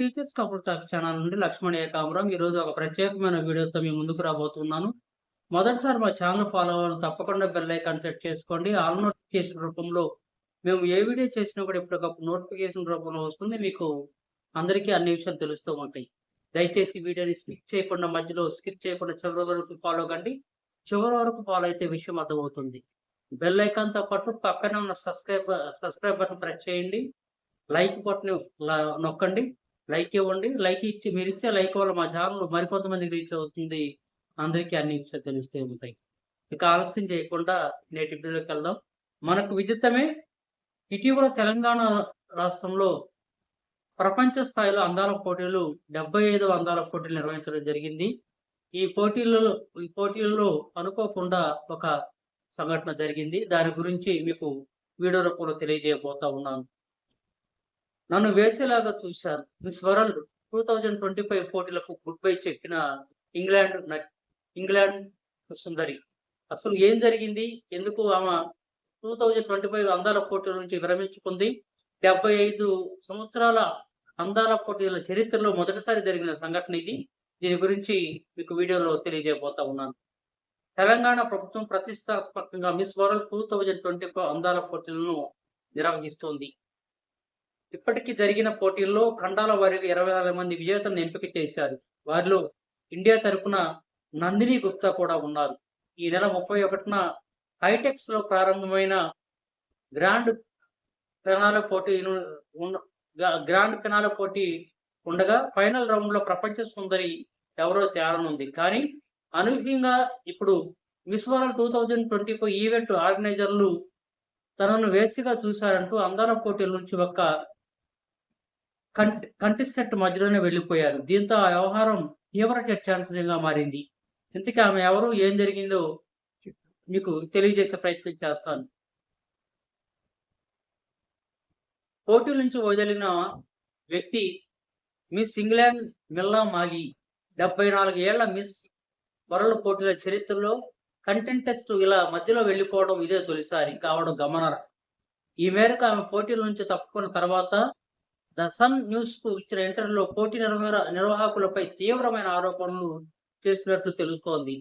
Teachers couple talk channel నుండి లక్ష్మణ్ ఏకాంబరం ఈరోజు ఒక ప్రత్యేకమైన వీడియోతో మీ ముందుకు రాబోతున్నాను. మొదటిసారి మా ఛానల్ ఫాలో అవ్వాలి తప్పకుండా బెల్ ఐకాన్ సెట్ చేసుకోండి. ఆల్ నోటిఫికేషన్ రూపంలో మేము ఏ వీడియో చేసినా కూడా ఇప్పటికప్పుడు నోటిఫికేషన్ రూపంలో వస్తుంది. మీకు అందరికీ అన్ని విషయాలు తెలుస్తూ ఉంటాయి. దయచేసి వీడియోని స్కిప్ చేయకుండా మధ్యలో స్కిప్ చేయకుండా చివరి వరకు ఫాలో కండి. చివరి వరకు ఫాలో అయితే విషయం అర్థమవుతుంది. బెల్ ఐకాన్తో పాటు పక్కన ఉన్న సబ్స్క్రైబ్ సబ్స్క్రైబ్ బటన్ ప్రెస్ చేయండి. లైక్ బటన్ ల- నొక్కండి. లైక్ ఇవ్వండి. లైక్ ఇచ్చి మీరు ఇచ్చే లైక్ వల్ల మా ఛానల్ మరికొంతమందికి రీచ్ అవుతుంది. అందరికీ అన్ని విషయాలు తెలుస్తూ ఉంటాయి. ఇక ఆలస్యం చేయకుండా నేటి వీడియోకి వెళ్దాం. మనకు విదితమే ఇటీవల తెలంగాణ రాష్ట్రంలో ప్రపంచ స్థాయిలో అందాల పోటీలు డెబ్బై ఐదు అందాల పోటీలు నిర్వహించడం జరిగింది. ఈ పోటీలలో ఈ పోటీలలో అనుకోకుండా ఒక సంఘటన జరిగింది. దాని గురించి మీకు వీడియో రూపంలో తెలియజేయబోతా ఉన్నాను. నన్ను వేసేలాగా చూశారు. Miss World two thousand twenty five పోటీలకు గుడ్ బై చెప్పిన ఇంగ్లాండ్ ఇంగ్లాండ్ సుందరి. అసలు ఏం జరిగింది? ఎందుకు ఆమె టూ థౌజండ్ ట్వంటీ ఫైవ్ అందాల పోటీల నుంచి విరమించుకుంది? డెబ్బై ఐదు సంవత్సరాల అందాల పోటీల చరిత్రలో మొదటిసారి జరిగిన సంఘటన ఇది. దీని గురించి మీకు వీడియోలో తెలియజేయబోతా ఉన్నాను. తెలంగాణ ప్రభుత్వం ప్రతిష్టాత్మకంగా Miss World two thousand twenty five అందాల పోటీలను నిర్వహిస్తోంది. ఇప్పటికీ జరిగిన పోటీల్లో ఖండాల వారికి ఇరవై నాలుగు మంది విజేతలను ఎంపిక చేశారు. వారిలో ఇండియా తరపున నందిని గుప్తా కూడా ఉన్నారు. ఈ నెల ముప్పై ఒకటిన హైటెక్స్లో ప్రారంభమైన గ్రాండ్ ఫినాల పోటీ గ్రాండ్ ఫినాల పోటీ ఉండగా ఫైనల్ రౌండ్లో ప్రపంచ సుందరి ఎవరో తేలనుంది కానీ అనూహ్యంగా ఇప్పుడు Miss World two thousand twenty four event ఆర్గనైజర్లు తనను వేసిగా చూశారంటూ అందాల పోటీల నుంచి ఒక కంటి కంటెస్టెంట్ మధ్యలోనే వెళ్ళిపోయారు. దీంతో ఆ వ్యవహారం తీవ్ర చర్చాంశంగా మారింది. ఇంతకీ ఆమె ఎవరు? ఏం జరిగిందో మీకు తెలియజేసే ప్రయత్నం చేస్తాను. పోటీ నుంచి వదిలిన వ్యక్తి మిస్ ఇంగ్లాండ్ మిల్లా మాగి డెబ్బై నాలుగు ఏళ్ళ మిస్ వరల్డ్ పోటీల చరిత్రలో కంటెంటెస్ట్ ఇలా మధ్యలో వెళ్ళిపోవడం ఇదే తొలిసారి. కావడం గమనార్హం ఈ మేరకు ఆమె పోటీల నుంచి తప్పుకున్న తర్వాత ద సన్ న్యూస్కు ఇచ్చిన ఇంటర్వ్యూలో పోటీ నిర్వహ నిర్వాహకులపై తీవ్రమైన ఆరోపణలు చేసినట్లు తెలుస్తోంది.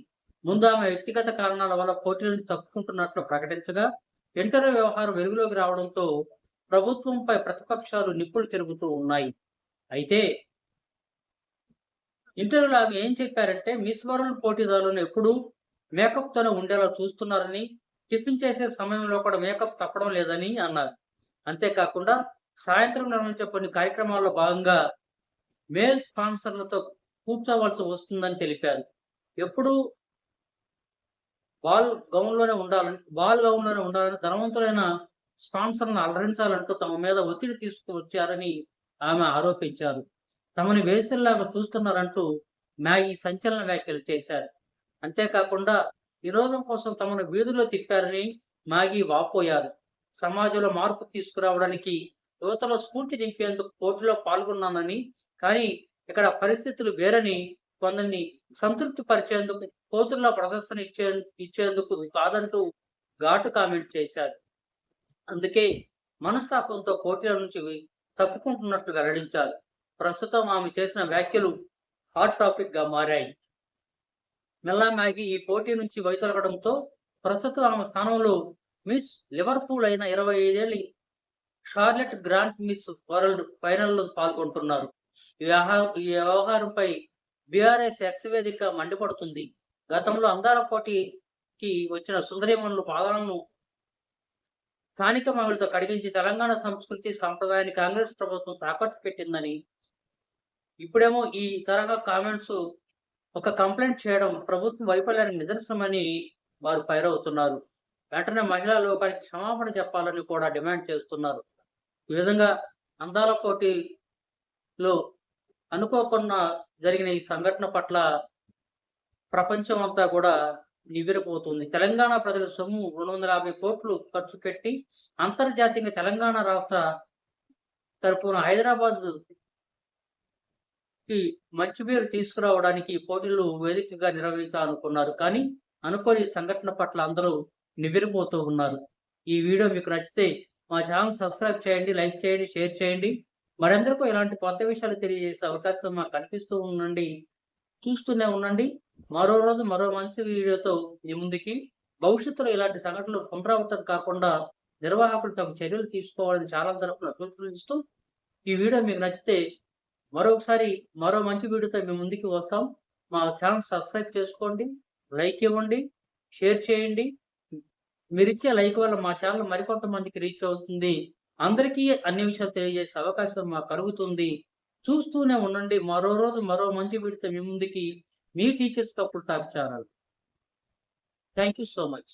ముందు ఆమె వ్యక్తిగత కారణాల వల్ల పోటీ నుంచి తప్పుకుంటున్నట్లు ప్రకటించగా ఇంటర్వ్యూ వ్యవహారం వెలుగులోకి రావడంతో ప్రభుత్వంపై ప్రతిపక్షాలు నిప్పులు తిరుగుతూ ఉన్నాయి. అయితే ఇంటర్వ్యూలో ఆమె ఏం చెప్పారంటే మిస్ వరల్డ్ పోటీదారులను ఎప్పుడూ మేకప్ తోనే ఉండేలా చూస్తున్నారని టిఫిన్ చేసే సమయంలో కూడా మేకప్ తప్పడం లేదని అన్నారు. అంతేకాకుండా సాయంత్రం నిర్వహించే కొన్ని కార్యక్రమాల్లో భాగంగా మేల్ స్పాన్సర్లతో కూర్చోవలసి వస్తుందని తెలిపారు. ఎప్పుడు బాల్ గౌన్లోనే ఉండాలని బాల్ గౌన్లోనే ఉండాలని ధనవంతులైన స్పాన్సర్ను అలరించాలంటూ తమ మీద ఒత్తిడి తీసుకువచ్చారని ఆమె ఆరోపించారు. తమని వేసల్లాగా చూస్తున్నారంటూ మ్యాగీ సంచలన వ్యాఖ్యలు చేశారు. అంతేకాకుండా వినోదం కోసం తమను వీధిలో తిప్పారని మ్యాగీ వాపోయారు. సమాజంలో మార్పు తీసుకురావడానికి యువతలో స్ఫూర్తి నింపేందుకు పోటీలో పాల్గొన్నానని కానీ ఇక్కడ పరిస్థితులు వేరని కొందరిని సంతృప్తి పరిచేందుకు కోతుల్లో ప్రదర్శన ఇచ్చే ఇచ్చేందుకు కాదంటూ ఘాటు కామెంట్ చేశారు. అందుకే మనస్తాపంతో పోటీల నుంచి తప్పుకుంటున్నట్లు వెల్లడించారు. ప్రస్తుతం ఆమె చేసిన వ్యాఖ్యలు హాట్ టాపిక్గా మారాయి. మెల్లా మ్యాగీ ఈ పోటీ నుంచి వైతొలగడంతో ప్రస్తుతం ఆమె స్థానంలో మిస్ లివర్పూల్ అయిన ఇరవై ఐదేళ్ళు షార్లెట్ గ్రాంట్ మిస్ వరల్డ్ ఫైనల్లో పాల్గొంటున్నారు. ఈ వ్యవహారం ఈ వ్యవహారంపై బీఆర్ఎస్ ఎక్స్ వేదిక మండిపడుతుంది. గతంలో అందాల పోటీకి వచ్చిన సుందరీమణులు పాదాలను స్థానిక మహిళలతో కడిగించి తెలంగాణ సంస్కృతి సంప్రదాయాన్ని కాంగ్రెస్ ప్రభుత్వం తాకట్టు పెట్టిందని ఇప్పుడేమో ఈ తరహా కామెంట్స్ ఒక కంప్లైంట్ చేయడం ప్రభుత్వం వైఫల్యానికి నిదర్శనమని వారు ఫైర్ అవుతున్నారు. వెంటనే మహిళా లోకానికి క్షమాపణ చెప్పాలని కూడా డిమాండ్ చేస్తున్నారు. ఈ విధంగా అందాల పోటీలో అనుకోకుండా జరిగిన ఈ సంఘటన పట్ల ప్రపంచం అంతా కూడా నివ్వెరపోతుంది. తెలంగాణ ప్రజల సొమ్ము రెండు వందల యాభై కోట్లు ఖర్చు పెట్టి అంతర్జాతీయంగా తెలంగాణ రాష్ట్ర తరపున హైదరాబాద్కి మంచి పేరు తీసుకురావడానికి పోటీలు వేదికగా నిర్వహించాలనుకున్నారు. కానీ అనుకోని సంఘటన పట్ల అందరూ నివ్వెరిపోతూ ఉన్నారు. ఈ వీడియో మీకు నచ్చితే మా ఛానల్ సబ్స్క్రైబ్ చేయండి లైక్ చేయండి షేర్ చేయండి. మరందరికీ ఇలాంటి కొత్త విషయాలు తెలియజేసే అవకాశం మాకు కనిపిస్తూ ఉండండి. చూస్తూనే ఉండండి. మరో రోజు మరో మంచి వీడియోతో మీ ముందుకి. భవిష్యత్తులో ఇలాంటి సంఘటనలు పునరావృతం కాకుండా నిర్వాహకులు తగు చర్యలు తీసుకోవాలని చాలా తరపున సూచిస్తూ ఈ వీడియో మీకు నచ్చితే మరొకసారి మరో మంచి వీడియోతో మీ ముందుకి వస్తాం. మా ఛానల్ సబ్స్క్రైబ్ చేసుకోండి లైక్ ఇవ్వండి షేర్ చేయండి. మీరు ఇచ్చే లైక్ వల్ల మా ఛానల్ మరికొంతమందికి రీచ్ అవుతుంది. అందరికీ అన్ని విషయాలు తెలియజేసే అవకాశం మాకు కలుగుతుంది. చూస్తూనే ఉండండి. మరో రోజు మరో మంచి విడితే మీ ముందుకి మీ teachers couple top channel. Thank you so much